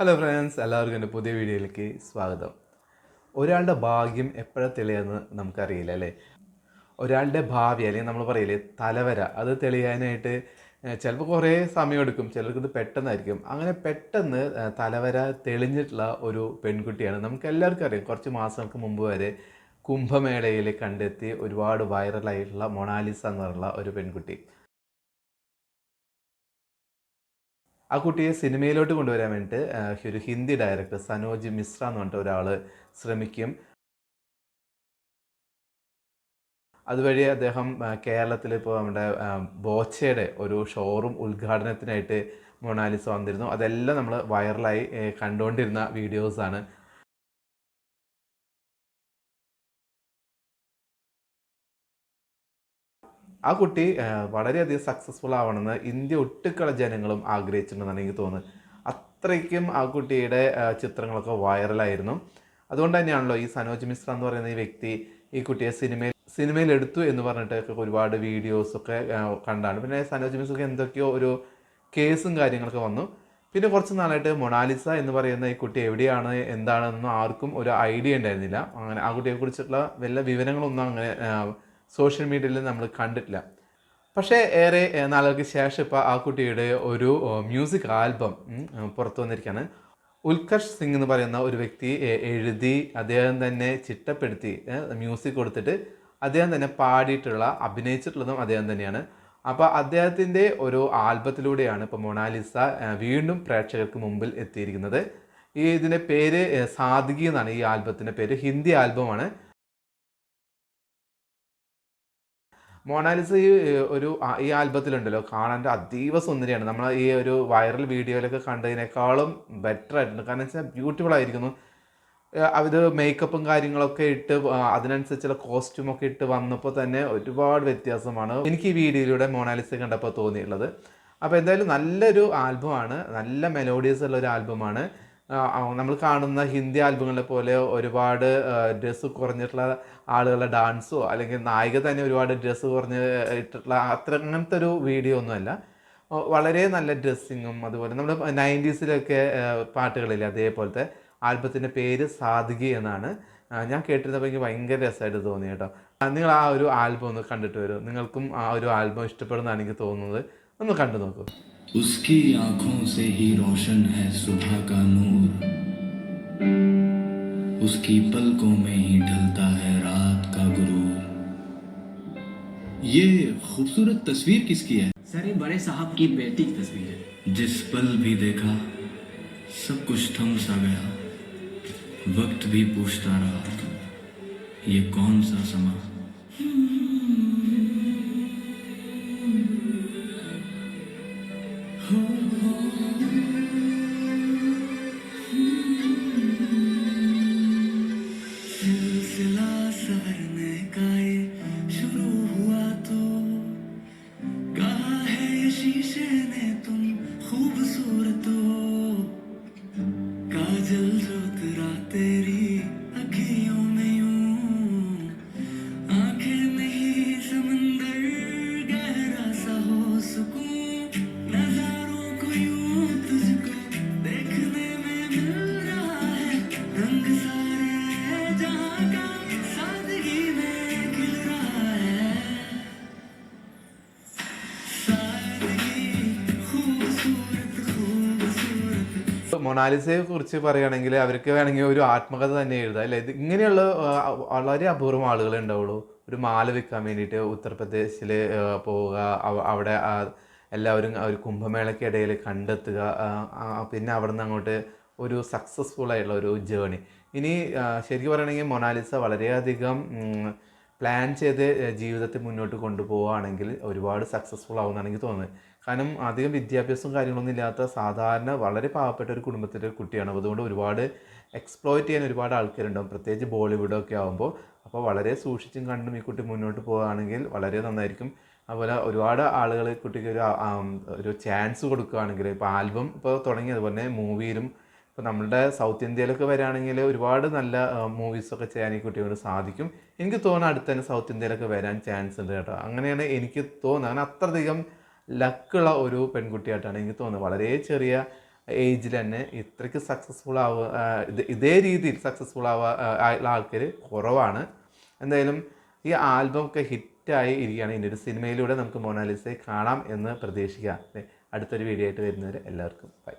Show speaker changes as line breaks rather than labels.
Hello friends എല്ലാവർക്കും എന്റെ പുതിയ വീഡിയോയിലേക്ക് സ്വാഗതം. ഒരാളുടെ ഭാഗ്യം എപ്പോഴാണ് തെളിയെന്ന് നമുക്കറിയില്ല അല്ലേ? ഒരാളുടെ ഭാവി അല്ലെങ്കിൽ നമ്മൾ പറയില്ലേ തലവര അത് തെളിയാനായിട്ട് ചിലപ്പോൾ കുറേ സമയമെടുക്കും ചിലർക്ക് ഇത് പെട്ടെന്നായിരിക്കും. അങ്ങനെ പെട്ടെന്ന് തലവര തെളിഞ്ഞിട്ടുള്ള ഒരു പെൺകുട്ടിയാണ്. നമുക്ക് എല്ലാവർക്കും അറിയാം കുറച്ച് മാസങ്ങൾക്ക് മുമ്പ് വരെ കുംഭമേളയിൽ കണ്ടെത്തി ഒരുപാട് വൈറലായിട്ടുള്ള മൊണാലിസ എന്ന് പറഞ്ഞുള്ള ഒരു പെൺകുട്ടി. ആ കുട്ടിയെ സിനിമയിലോട്ട് കൊണ്ടുവരാൻ വേണ്ടിയിട്ട് ഒരു ഹിന്ദി ഡയറക്ടർ സനോജ് മിശ്ര എന്ന് പറഞ്ഞിട്ട് ഒരാൾ ശ്രമിക്കും. അതുവഴി അദ്ദേഹം കേരളത്തിൽ ഇപ്പോൾ നമ്മുടെ ബോച്ചയുടെ ഒരു ഷോറൂം ഉദ്ഘാടനത്തിനായിട്ട് മൊണാലിസ വന്നിരുന്നു. അതെല്ലാം നമ്മൾ വൈറലായി കണ്ടുകൊണ്ടിരുന്ന വീഡിയോസാണ്. ആ കുട്ടി വളരെയധികം സക്സസ്ഫുൾ ആവണമെന്ന് ഇന്ത്യ ഒട്ടുക്കള ജനങ്ങളും ആഗ്രഹിച്ചിട്ടുണ്ടെന്നാണ് എനിക്ക് തോന്നുന്നത്. അത്രയ്ക്കും ആ കുട്ടിയുടെ ചിത്രങ്ങളൊക്കെ വൈറലായിരുന്നു. അതുകൊണ്ട് തന്നെയാണല്ലോ ഈ സനോജ് മിശ്ര എന്ന് പറയുന്ന ഈ വ്യക്തി ഈ കുട്ടിയെ സിനിമയിൽ സിനിമയിൽ എടുത്തു എന്ന് പറഞ്ഞിട്ടൊക്കെ ഒരുപാട് വീഡിയോസൊക്കെ കണ്ടാണ്. പിന്നെ സനോജ് മിശ്രക്ക് എന്തൊക്കെയോ ഒരു കേസും കാര്യങ്ങളൊക്കെ വന്നു. പിന്നെ കുറച്ച് നാളായിട്ട് മൊണാലിസ എന്ന് പറയുന്ന ഈ കുട്ടി എവിടെയാണ് എന്താണെന്നൊന്നും ആർക്കും ഒരു ഐഡിയ ഉണ്ടായിരുന്നില്ല. അങ്ങനെ ആ കുട്ടിയെക്കുറിച്ചുള്ള വല്ല വിവരങ്ങളൊന്നും അങ്ങനെ സോഷ്യൽ മീഡിയയിൽ നമ്മൾ കണ്ടിട്ടില്ല. പക്ഷേ ഏറെ നാളുകൾക്ക് ശേഷം ഇപ്പോൾ ആ കുട്ടിയുടെ ഒരു മ്യൂസിക് ആൽബം പുറത്തു വന്നിരിക്കുകയാണ്. ഉൽകർഷ് സിംഗ് എന്ന് പറയുന്ന ഒരു വ്യക്തി എഴുതി അദ്ദേഹം തന്നെ ചിട്ടപ്പെടുത്തി മ്യൂസിക് കൊടുത്തിട്ട് അദ്ദേഹം തന്നെ പാടിയിട്ടുള്ള അഭിനയിച്ചിട്ടുള്ളതും അദ്ദേഹം തന്നെയാണ്. അപ്പോൾ അദ്ദേഹത്തിന്റെ ഒരു ആൽബത്തിലൂടെയാണ് ഇപ്പോൾ മൊണാലിസ വീണ്ടും പ്രേക്ഷകർക്ക് മുമ്പിൽ എത്തിയിരിക്കുന്നത്. ഈ ഇതിന്റെ പേര് സാധികി എന്നാണ് ഈ ആൽബത്തിന്റെ പേര്. ഹിന്ദി ആൽബമാണ്. മൊണാലിസ ഈ ഒരു ഈ ആൽബത്തിലുണ്ടല്ലോ കാണാൻ അതീവ സുന്ദരിയാണ്. നമ്മൾ ഈ ഒരു വൈറൽ വീഡിയോയിലൊക്കെ കണ്ടതിനേക്കാളും ബെറ്റർ ആയിട്ടുണ്ട്. കാരണം വെച്ചാൽ ബ്യൂട്ടിഫുൾ ആയിരിക്കുന്നു. അത് മേക്കപ്പും കാര്യങ്ങളൊക്കെ ഇട്ട് അതിനനുസരിച്ചുള്ള കോസ്റ്റ്യൂമൊക്കെ ഇട്ട് വന്നപ്പോൾ തന്നെ ഒരുപാട് വ്യത്യാസമാണ് എനിക്ക് ഈ വീഡിയോയിലൂടെ മോണാലിസ കണ്ടപ്പോൾ തോന്നിയിട്ടുള്ളത്. അപ്പോൾ എന്തായാലും നല്ലൊരു ആൽബമാണ് നല്ല മെലോഡിയസ് ഉള്ള ഒരു ആൽബമാണ്. നമ്മൾ കാണുന്ന ഹിന്ദി ആൽബങ്ങളെ പോലെ ഒരുപാട് ഡ്രസ്സ് കുറഞ്ഞിട്ടുള്ള ആളുകളുടെ ഡാൻസോ അല്ലെങ്കിൽ നായിക തന്നെ ഒരുപാട് ഡ്രസ്സ് കുറഞ്ഞ് ഇട്ടിട്ടുള്ള അത്ര അങ്ങനത്തെ ഒരു വീഡിയോ ഒന്നുമല്ല. വളരെ നല്ല ഡ്രസ്സിങ്ങും അതുപോലെ നമ്മുടെ നയന്റീസിലൊക്കെ പാട്ടുകളില്ലേ അതേപോലത്തെ ആൽബത്തിന്റെ പേര് സാധികി എന്നാണ്. ഞാൻ കേട്ടിരുന്നപ്പോൾ എനിക്ക് ഭയങ്കര രസമായിട്ട് തോന്നി കേട്ടോ. നിങ്ങൾ ആ ഒരു ആൽബം ഒന്ന് കണ്ടിട്ട് വരും. നിങ്ങൾക്കും ആ ഒരു ആൽബം ഇഷ്ടപ്പെടുന്നതാണ് എനിക്ക് തോന്നുന്നത്. ഒന്ന് കണ്ടു നോക്കൂ
उसकी आंखों से ही रोशन है सुबह का नूर उसकी पलकों में ही ढलता है रात का गुरूर ये खूबसूरत तस्वीर किसकी है
सर ये बड़े साहब की बेटी की तस्वीर है
जिस पल भी देखा सब कुछ थम सा गया वक्त भी पूछता रहा ये कौन सा समा
മൊണാലിസയെ കുറിച്ച് പറയുകയാണെങ്കിൽ അവർക്ക് വേണമെങ്കിൽ ഒരു ആത്മകഥ തന്നെ എഴുതാം അല്ലേ? ഇത് ഇങ്ങനെയുള്ള വളരെ അപൂർവം ആളുകളെ ഉണ്ടാവുള്ളൂ. ഒരു മാല വിൽക്കാൻ വേണ്ടിയിട്ട് ഉത്തർപ്രദേശിൽ പോവുക അവിടെ എല്ലാവരും ഒരു കുംഭമേളയ്ക്കിടയിൽ കണ്ടെത്തുക പിന്നെ അവിടെ നിന്ന് അങ്ങോട്ട് ഒരു സക്സസ്ഫുൾ ആയിട്ടുള്ള ഒരു ജേണി ഇനി ശരിക്കും പറയുകയാണെങ്കിൽ മൊണാലിസ വളരെയധികം പ്ലാൻ ചെയ്ത് ജീവിതത്തിൽ ജീവിതത്തെ മുന്നോട്ട് കൊണ്ടുപോവുകയാണെങ്കിൽ ഒരുപാട് സക്സസ്ഫുൾ ആവുമെന്നാണ് എനിക്ക് തോന്നുന്നത്. കാരണം അധികം വിദ്യാഭ്യാസവും കാര്യങ്ങളൊന്നും ഇല്ലാത്ത സാധാരണ വളരെ പാവപ്പെട്ട ഒരു കുടുംബത്തിലെ ഒരു കുട്ടിയാണ്. അതുകൊണ്ട് ഒരുപാട് എക്സ്പ്ലോയിറ്റ് ചെയ്യാൻ ഒരുപാട് ആൾക്കാരുണ്ടാവും. പ്രത്യേകിച്ച് ബോളിവുഡൊക്കെ ആകുമ്പോൾ അപ്പോൾ വളരെ സൂക്ഷിച്ചും കണ്ടും ഈ കുട്ടി മുന്നോട്ട് പോവുകയാണെങ്കിൽ വളരെ നന്നായിരിക്കും. അതുപോലെ ഒരുപാട് ആളുകൾ കുട്ടിക്ക് ഒരു ഒരു ചാൻസ് കൊടുക്കുകയാണെങ്കിൽ ഇപ്പോൾ ആൽബം ഇപ്പോൾ തുടങ്ങി. അതുപോലെ മൂവിയിലും ഇപ്പോൾ നമ്മളുടെ സൗത്ത് ഇന്ത്യയിലൊക്കെ വരികയാണെങ്കിൽ ഒരുപാട് നല്ല മൂവീസൊക്കെ ചെയ്യാൻ ഈ കുട്ടിയോട് സാധിക്കും. എനിക്ക് തോന്നുന്നു അടുത്ത് തന്നെ സൗത്ത് ഇന്ത്യയിലൊക്കെ വരാൻ ചാൻസ് ഉണ്ട് കേട്ടോ. അങ്ങനെയാണ് എനിക്ക് തോന്നുന്നത്. അങ്ങനെ അത്രയധികം ലക്കുള്ള ഒരു പെൺകുട്ടിയായിട്ടാണ് എനിക്ക് തോന്നുന്നത്. വളരെ ചെറിയ ഏജിൽ തന്നെ ഇത്രയ്ക്ക് സക്സസ്ഫുൾ ആവുക ഇത് രീതിയിൽ സക്സസ്ഫുൾ ആവുക ആൾക്കാർ കുറവാണ്. എന്തായാലും ഈ ആൽബം ഒക്കെ ഹിറ്റായി ഇരിക്കുകയാണ്. ഇതിന്റെ ഒരു സിനിമയിലൂടെ നമുക്ക് മൊനാലിസയെ കാണാം എന്ന് പ്രതീക്ഷിക്കാം. അടുത്തൊരു വീഡിയോ ആയിട്ട് വരുന്നവർ എല്ലാവർക്കും. ബൈ